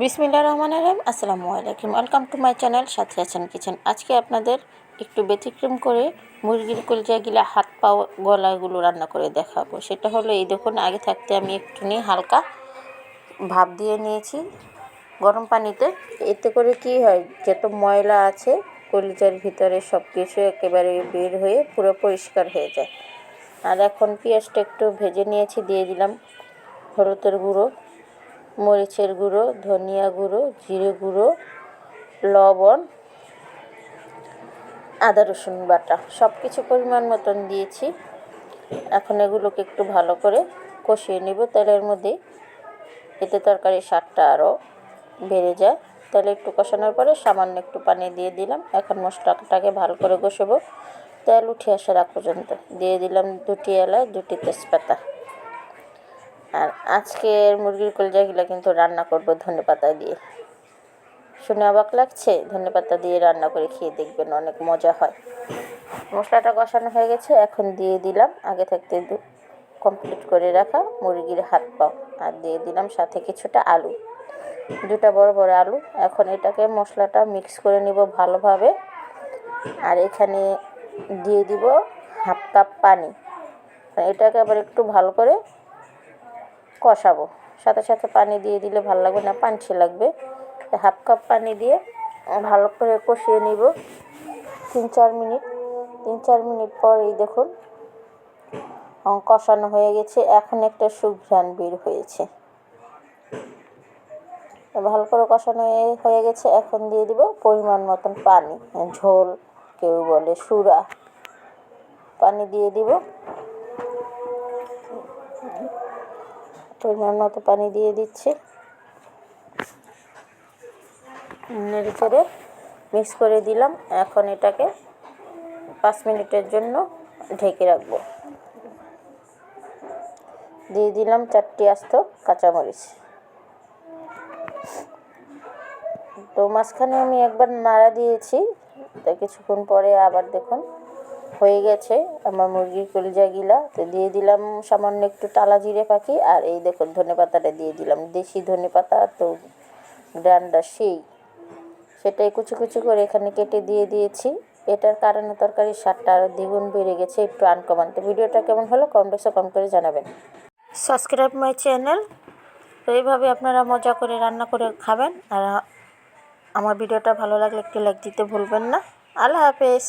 বিসমিল্লা রহমান রহিম, আসসালামু আলাইকুম। Welcome to my channel সাথে আছেন কিচেন। আজকে আপনাদের একটু ব্যতিক্রম করে মুরগির কলজাগুলা হাত পা গলাগুলো রান্না করে দেখাবো। সেটা হলো এই দেখুন, আগে থাকতে আমি একটু নিয়ে হালকা ভাপ দিয়ে নিয়েছি গরম পানিতে। এতে করে কি হয়, যত ময়লা আছে, কলিজার ভিতরে সব কিছু একেবারে বের হয়ে পুরো পরিষ্কার হয়ে যায়। আর এখন পেঁয়াজটা একটু ভেজে নিয়েছি, দিয়ে দিলাম হলুদের গুঁড়ো। মরিচের গুঁড়ো, ধনিয়া গুঁড়ো, জিরে গুঁড়ো, লবণ, আদা, রসুন বাটা। সব কিছু পরিমাণ মতন দিয়েছি। এখন এগুলোকে একটু ভালো করে কষিয়ে নেব। তেলের মধ্যে এতে তরকারির স্বাদটা আরও বেড়ে যায়। তাহলে একটু কষানোর পরে সামান্য একটু পানি দিয়ে দিলাম। এখন মশলাটাকে ভালো করে কষাবো। তেল উঠে আসার আগ পর্যন্ত। দিয়ে দিলাম দুটি এলাচ, দুটি তেজপাতা। আর আজকের মুরগির কলজাগুলো কিন্তু রান্না করব ধনে পাতা দিয়ে। শুনে অবাক লাগছে, ধনে পাতা দিয়ে রান্না করে খেয়ে দেখবেন অনেক মজা হয়। মশলাটা কষানো হয়ে গেছে, এখন দিয়ে দিলাম। আগে থাকতে কমপ্লিট করে রাখা মুরগির হাত পাও। আর দিয়ে দিলাম সাথে কিছুটা আলু। দুটা বড় বড় আলু। এখন এটাকে মশলাটা মিক্স করে নিব ভালোভাবে। আর এখানে দিয়ে দিব হাফ কাপ পানি। এটাকে আবার একটু ভালো করে কষাবো। সাথে সাথে পানি দিয়ে দিলে ভালো লাগবে না পাঞ্ছি লাগবে। হাফ কাপ পানি দিয়ে ভালো করে কষিয়ে নিব। তিন চার মিনিট, তিন চার মিনিট পর এই দেখুন কষানো হয়ে গেছে। এখন একটা সুঘ্রাণ বের হয়েছে। ভালো করে কষানো হয়ে গেছে। এখন দিয়ে দিব পরিমাণ মতন পানি, ঝোল কেউ বলে সুরা। পানি দিয়ে দিব। পরিমাণ মতো পানি দিয়ে দিচ্ছি। নেড়ে চেড়ে মিক্স করে দিলাম। এখন এটাকে পাঁচ মিনিটের জন্য ঢেকে রাখব। দিয়ে দিলাম চারটি আস্ত কাঁচামরিচ। তো মাঝখানে আমি একবার নাড়া দিয়েছি। তো কিছুক্ষণ পরে আবার দেখুন হয়ে গেছে। আমার মুরগির কলিজাগুলা তো দিয়ে দিলাম সামান্য একটু টালা জিরে পাখি, আর এই দেখুন ধনে পাতাটা দিয়ে দিলাম। দেশি ধনে পাতা তো ডান্ডা সেই। সেটাই কুচি কুচি করে এখানে কেটে দিয়ে দিয়েছি। এটার কারণে তরকারির স্বাদটা আরও দ্বিগুণ বেড়ে গেছে, একটু আনকমন। তো ভিডিওটা কেমন হলো কম বেশি কম করে জানাবেন। সাবস্ক্রাইব মাই চ্যানেল তো এইভাবে আপনারা মজা করে রান্না করে খাবেন। আর আমার ভিডিওটা ভালো লাগলে একটু লাইক দিতে ভুলবেন না। আল্লাহ হাফেজ।